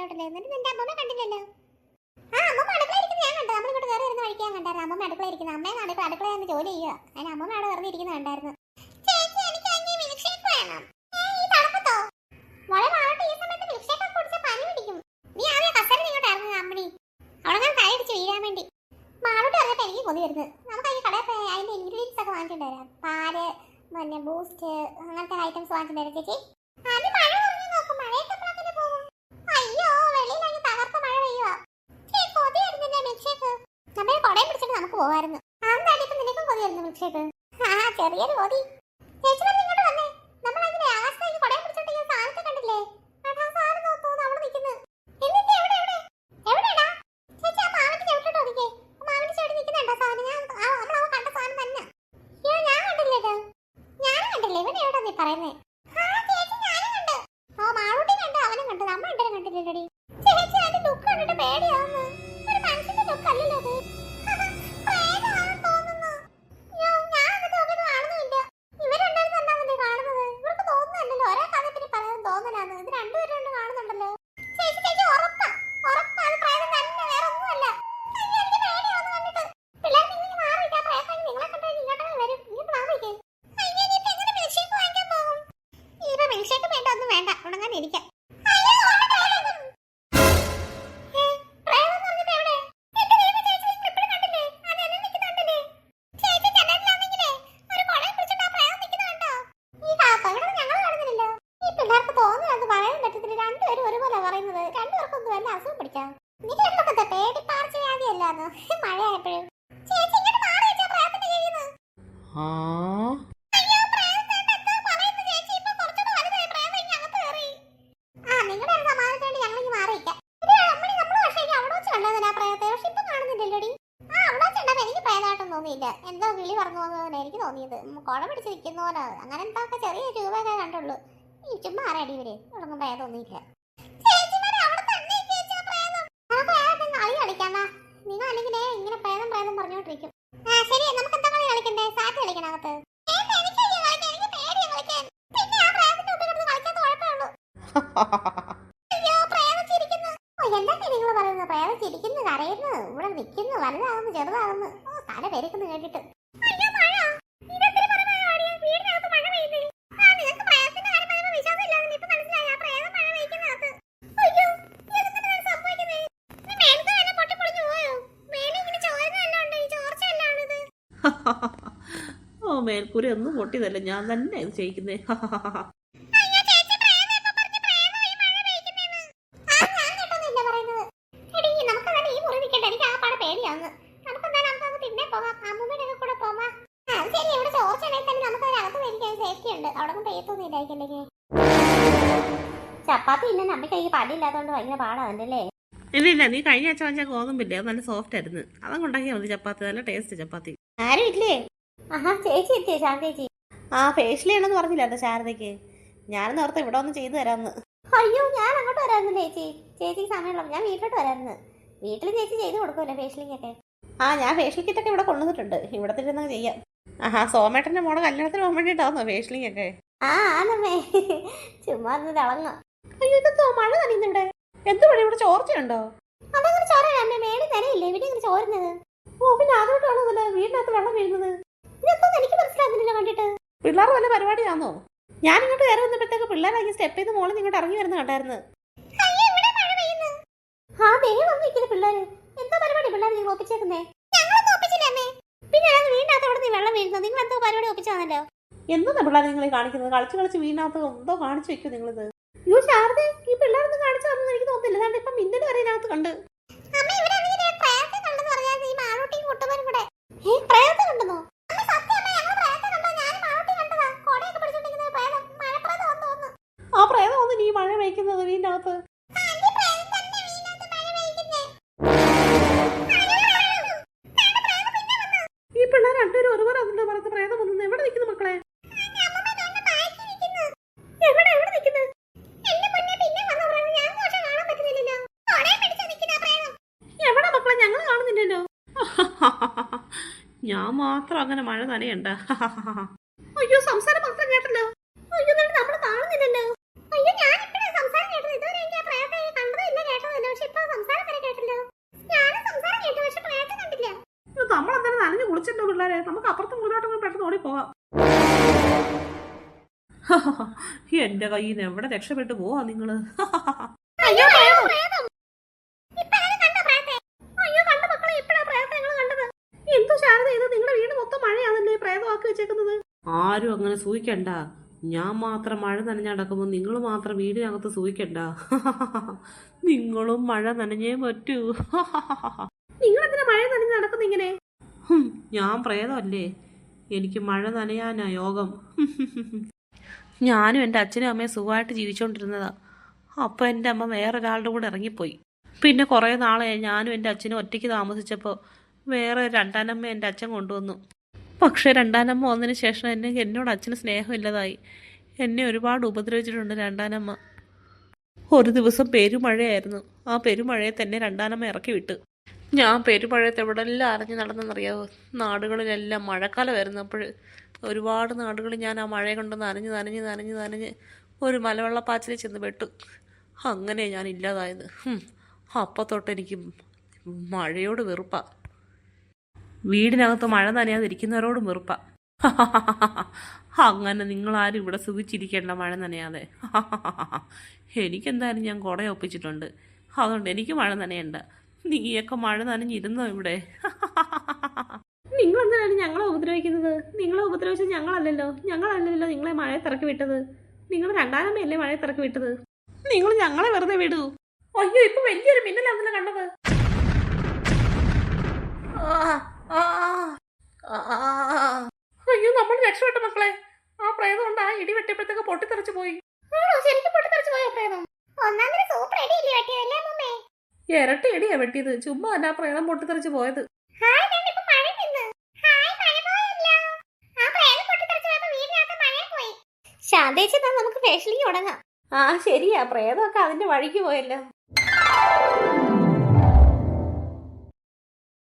സിറ്റൗട്ടിൽ അമ്മമ്മ കണ്ടില്ലല്ലോ? ആ അമ്മമ്മ അടുക്കളയിരിക്കുന്നത് ഞാൻ കണ്ടത്. നമ്മളിങ്ങോട്ട് കയറി ഇരുന്ന് കഴിക്കാൻ കണ്ടായിരുന്നു അമ്മമ്മ അടുക്കളയിരിക്കുന്നത് അമ്മയെ നടക്കും അടുക്കളയെന്ന് ജോലി ചെയ്യുക. അതിന് അമ്മമ്മ അവിടെ വെറുതെയിരിക്കുന്നത് കണ്ടായിരുന്നു. കൊതി വരുന്നത്. നമുക്ക് അതിന് കടയിൽ പോയി അതിന്റെ ഇൻഗ്രീഡിയൻസ് ഒക്കെ വാങ്ങിച്ചിട്ട് വരാം. പാൽ പിന്നെ ബൂസ്റ്റ് അങ്ങനത്തെ ഐറ്റംസ് വാങ്ങിച്ചിട്ട് ചേച്ചി അത് മഴ നോക്കും. മഴയൊക്കെ shake? നമ്മുടെ കൊടയും പിടിച്ചിട്ട് നമുക്ക് പോവായിരുന്നു. അതെന്താണ് ഇപ്പൊ നിനക്കും കൊതിയായിരുന്നു മിൽക്ഷേക്ക് ആ ചെറിയൊരു കൊതി. ചേച്ചി പറഞ്ഞ് ഇങ്ങോട്ട് വന്നേ. നമ്മൾ അതിന്റെ ആകാശത്തേക്ക് കൊടയും പിടിച്ചോണ്ട് ഈ സാധനത്തെ കണ്ടില്ലേ പറയുന്നേ? ആ ചേച്ചി ഞാനും കണ്ട്. ഓ മാളൂട്ടി കണ്ടു അവനും കണ്ടു. നമ്മൾ രണ്ടുപേരും കണ്ടില്ലേടി കുട പിടിച്ച് നിൽക്കുന്ന പോലെ. അങ്ങനെ എന്താ ചെറിയ രൂപയൊക്കെ കണ്ടുള്ളൂ. ഈ ചുമ്മാ ആരടി ഇവർ? ha ha കളി കളിക്കാന്നാ. നിങ്ങൾ അല്ലെങ്കിലേ ഇങ്ങനെ പറഞ്ഞുകൊണ്ടിരിക്കും ശരി, അകത്ത്. വേണ്ട, എനിക്ക് വയ്യ കളിക്കാൻ. എനിക്ക് പേടിയാ കളിക്കാൻ. പിന്നെ ആ പ്രേതത്തിന്റെ മുമ്പിൽ കിടന്ന് കളിക്കാത്ത കുഴപ്പമേ ഉള്ളൂ. അയ്യോ, പ്രേതം ചിരിക്കുന്നു. ഓ, എന്തൊക്കെ നിങ്ങൾ പറയുന്നത്? പ്രേതം ചിരിക്കുന്നു, കരയുന്നു, ഇവിടെ നിൽക്കുന്നു, വലുതാകുന്നു, ചെറുതാകുന്നു. ഓ, തല പെരുക്കുന്നു കേട്ടിട്ട്. അയ്യോ, മഴ. ഇതെന്തൊരു മഴയാടി? വീടിനകത്ത് മഴ പെയ്യുന്നേ. ആ, നിനക്ക് പ്രേതത്തിന്റെ കാര്യം പറയുമ്പോ വിശ്വാസമില്ലാന്ന് ഇപ്പൊ മനസ്സിലായി. ആ പ്രേതം മഴ പെയ്യുന്നകത്ത്. അയ്യോ, ഇതെന്തിനാണ് സംഭവിക്കുന്നേ? ഈ മേൽക്ക് തന്നെ പൊട്ടിപ്പൊളിഞ്ഞു പോയോ? മേലെ ഇങ്ങനെ ചോരുന്നതെല്ലാം ഉണ്ട്. ഈ ചോർച്ച എല്ലാം ആണിത്. ഓ മേൽക്കൂര ഒന്നും പൊട്ടിയതല്ല ഞാൻ തന്നെ ഇത് ചെയ്യിക്കുന്നേ അയ്യോ, ചേച്ചി പ്രേതം ഇപ്പൊ പറഞ്ഞ് പ്രേതമായി മഴ പെയ്യുന്നേന്ന്. ആ, ഞാൻ കേട്ടൊന്നുമില്ല പറയുന്നത്. എടീ, നമുക്കെന്നാലും ഈ മുറി നിൽക്കണ്ട. എനിക്ക് ആ പാടെ പേടിയാവുന്നു. നമുക്കെന്നാലും നമുക്കങ്ങ് പിന്നെ പോകാം. അമ്മൂമ്മയുടെ ഒക്കെ കൂടെ പോവാം. ആ, അത് ശരി. ഇവിടെ ചോർച്ചയാണെങ്കിൽ തന്നെ നമുക്ക് മേൽക്കൂര ഒന്നും പൊട്ടിയതല്ല. ചപ്പാത്തി തന്നെ നമ്മക്ക് ഈ പടിയില്ലാത്തതുകൊണ്ട് ഭയങ്കര പാടാണല്ലേ ഇല്ല ഇല്ല നീ കഴിഞ്ഞ ആഴ്ച വാങ്ങിച്ച ഗോതമ്പില്ലേ? അത് നല്ല സോഫ്റ്റ് ആയിരുന്നു. അതങ്ങ് ഉണ്ടാക്കിയാൽ മതി ചപ്പാത്തി. നല്ല ടേസ്റ്റ് ചപ്പാത്തി. ആരും ഇല്ലേ? ആഹാ ചേച്ചി എത്തിയ? ശാന്ത ചേച്ചി. ആ ഫേഷ്യൽ ചെയ്യണമെന്ന് പറഞ്ഞില്ലാട്ടോ ശാരദയ്ക്ക്? ഞാനെന്ന് ഓർത്ത് ഇവിടെ ഒന്ന് ചെയ്തു തരാമെന്ന്. അയ്യോ ഞാൻ അങ്ങോട്ട് വരാമെന്ന് ചേച്ചി. ചേച്ചിക്ക് സമയമുള്ള ഞാൻ വീട്ടിലോട്ട് വരാമെന്ന് വീട്ടിൽ ചേച്ചി ചെയ്ത് കൊടുക്കുമല്ലോ ഫേഷ്യലിംഗ് ഒക്കെ ആ ഞാൻ ഫേഷ്യൽ കിറ്റൊക്കെ ഇവിടെ കൊണ്ടുവന്നിട്ടുണ്ട്. ഇവിടെ തന്നെ ചെയ്യാം. ആഹാ സോമേട്ടന്റെ മോടെ കല്യാണത്തിന് പോകാൻ വേണ്ടിയിട്ടാണോ ഫേഷ്യലിംഗ് ഒക്കെ ആ ആണമ്മേ. ചുമ്മാ ഒന്ന് തിളങ്ങാം. അയ്യോ ഇതെന്തോ മഴ നനയുന്നു ഇവിടെ. എന്ത് പണി ഇവിടെ ചോർച്ചയുണ്ടോ? അതങ്ങനെ ചോരല്ലേ മേളിൽ തരയില്ലേ ഇവിടെ ഇങ്ങനെ ചോരുന്നത്? ഓ പിന്നെ അതുകൊണ്ടാണോ വീടിനകത്ത് വെള്ളം വീഴുന്നത്? ഇതൊന്നും എനിക്ക് മനസ്സിലാകുന്നില്ല കണ്ടിട്ട്? പിള്ളേർ വല്ല പരിപാടിയാണോ ഞാൻ ഇങ്ങോട്ട് കയറി വന്നപ്പോഴത്തേക്ക് പിള്ളേരാക്കി സ്റ്റെപ്പ് ചെയ്ത് മോളിൽ ഇങ്ങോട്ട് ഇറങ്ങി വരുന്ന കണ്ടായിരുന്നു. അയ്യോ, ഇവിടെ മഴ പെയ്യുന്നു. ആ പിള്ളേര്. എന്താ പരിപാടി പിള്ളേർ നിങ്ങൾ ഒപ്പിച്ചേക്കുന്നേ? ഞങ്ങളൊന്നും ഒപ്പിച്ചില്ല അമ്മേ. പിന്നെ വീടിനകത്ത് അവിടെ വെള്ളം നിങ്ങൾ എന്തോ പരിപാടി ഒപ്പിച്ചാണല്ലോ എന്താ പിള്ളേർ നിങ്ങൾ കാണിക്കുന്നത്? കളിച്ച് കളിച്ച് വീടിനകത്ത് എന്തോ കാണിച്ചു വെക്കും നിങ്ങളിത്. അയ്യോ ശാരദ ഈ പിള്ളേരൊന്നും എനിക്ക് തോന്നുന്നില്ല. അതാണ്ട് ഇപ്പം മിന്നൽ വരെ ഇതിനകത്ത് കണ്ട്. കണ്ടെന്ന് പറഞ്ഞാൽ ഈ കൂടെ. കണ്ടെന്നോ? പെയ്യിക്കുന്നേ ഈ പിള്ളേർ രണ്ടുപേരും ഒരുപോലെ അതിന്റെ പറഞ്ഞ പ്രേതം വന്നു എവിടെ നിൽക്കുന്നു മക്കളെ? ഞാൻ മാത്രം അങ്ങനെ മഴ പൊന്നെ ഒളിച്ചിട്ടോ പിള്ളേരെ നമുക്ക് അപ്പുറത്തും മുന്നോട്ടും പെട്ടെന്ന് ഓടിപ്പോവാം. എന്റെ കയ്യിൽ നിന്ന് എവിടെ രക്ഷപ്പെട്ടു പോവാ നിങ്ങൾ? എന്തോ ശാരദ ഇത് നിങ്ങളുടെ വീട് മൊത്തം മഴയാണല്ലേ പ്രേതമാക്കി വെച്ചേക്കുന്നത്. ആരും അങ്ങനെ സൂഹിക്കണ്ട ഞാൻ മാത്രം മഴ നനഞ്ഞ് നടക്കുമ്പോൾ നിങ്ങൾ മാത്രം വീടിനകത്ത് സൂഹിക്കണ്ട നിങ്ങളും മഴ നനഞ്ഞേ പറ്റൂ. നിങ്ങൾ എന്തിനാ മഴ നനഞ്ഞ് നടക്കുന്ന ഇങ്ങനെ? ഞാൻ പ്രേതമല്ലേ? എനിക്ക് മഴ നനയാനാ യോഗം. ഞാനും എന്റെ അച്ഛനും അമ്മയും സുഖമായിട്ട് ജീവിച്ചുകൊണ്ടിരുന്നതാ അപ്പോൾ എന്റെ അമ്മ വേറൊരാളുടെ കൂടെ ഇറങ്ങിപ്പോയി. പിന്നെ കുറേ നാളെ ഞാനും എന്റെ അച്ഛനും ഒറ്റയ്ക്ക് താമസിച്ചപ്പോൾ വേറെ രണ്ടാനമ്മ എന്റെ അച്ഛൻ കൊണ്ടുവന്നു. പക്ഷേ രണ്ടാനമ്മ വന്നതിന് ശേഷം എന്നെ എന്നോട് അച്ഛന് സ്നേഹമില്ലതായി. എന്നെ ഒരുപാട് ഉപദ്രവിച്ചിട്ടുണ്ട് രണ്ടാനമ്മ. ഒരു ദിവസം പെരുമഴയായിരുന്നു. ആ പെരുമഴയെ തന്നെ രണ്ടാനമ്മ ഇറക്കി വിട്ട് ഞാൻ പെരുമഴയത്ത് എവിടെല്ലാം അറിഞ്ഞ് നടന്നെന്നറിയാവോ? നാടുകളിലെല്ലാം മഴക്കാലം വരുന്നപ്പോൾ ഒരുപാട് നാടുകൾ ഞാൻ ആ മഴയെ കൊണ്ട് നനഞ്ഞ് നനഞ്ഞ് നനഞ്ഞ് നനഞ്ഞ് ഒരു മലവെള്ളപ്പാച്ചിൽ ചെന്ന് പെട്ടു അങ്ങനെ ഞാൻ ഇല്ലാതായത്. തൊട്ട് എനിക്ക് മഴയോട് വെറുപ്പാ. വീടിനകത്ത് മഴ നനയാതിരിക്കുന്നവരോടും വെറുപ്പാ. അങ്ങനെ നിങ്ങളാരും ഇവിടെ സുഖിച്ചിരിക്കേണ്ട മഴ നനയാതെ. എനിക്കെന്തായാലും ഞാൻ കുടയൊപ്പിച്ചിട്ടുണ്ട്. അതുകൊണ്ട് എനിക്ക് മഴ നനയണ്ട. നീയൊക്കെ മഴ നനഞ്ഞിരുന്നോ ഇവിടെ? നിങ്ങൾ എന്തിനാണ് ഞങ്ങളെ ഉപദ്രവിക്കുന്നത്? നിങ്ങളെ ഉപദ്രവിച്ചത് ഞങ്ങളല്ലല്ലോ. ഞങ്ങളല്ലല്ലോ നിങ്ങളെ മഴയത്തിറക്കി വിട്ടത്. നിങ്ങൾ രണ്ടാനമ്മയല്ലേ മഴയത്തിറക്കി വിട്ടത്? നിങ്ങൾ ഞങ്ങളെ വെറുതെ വിടൂ. അയ്യോ ഇപ്പൊ വലിയൊരു മിന്നലാന്നല്ലോ കണ്ടത്. അയ്യോ നമ്മൾ രക്ഷപ്പെട്ട മക്കളെ. ആ പ്രേതം കൊണ്ട് ആ ഇടി വെട്ടിയപ്പോഴത്തേക്ക് പൊട്ടിത്തെറിച്ചു പോയി ആണോ ശരിക്കും പൊട്ടിത്തെറിച്ച് പോയോ പ്രേതം ഒന്നാം തരം സൂപ്പർ അടിയില്ലേ പറ്റിയതല്ലേ അമ്മേ ഇരട്ടി ഇടിയാ വെട്ടിയത്. ചുമ്മാ അല്ല ആ പ്രേതം പൊട്ടിത്തെറിച്ചു പോയത് ശാന്തേച്ചി നമുക്ക് ഫേഷ്യലിങ് തുടങ്ങാം. ആ ശരിയാ. പ്രേതമൊക്കെ അതിന്റെ വഴിക്ക് പോയല്ലോ.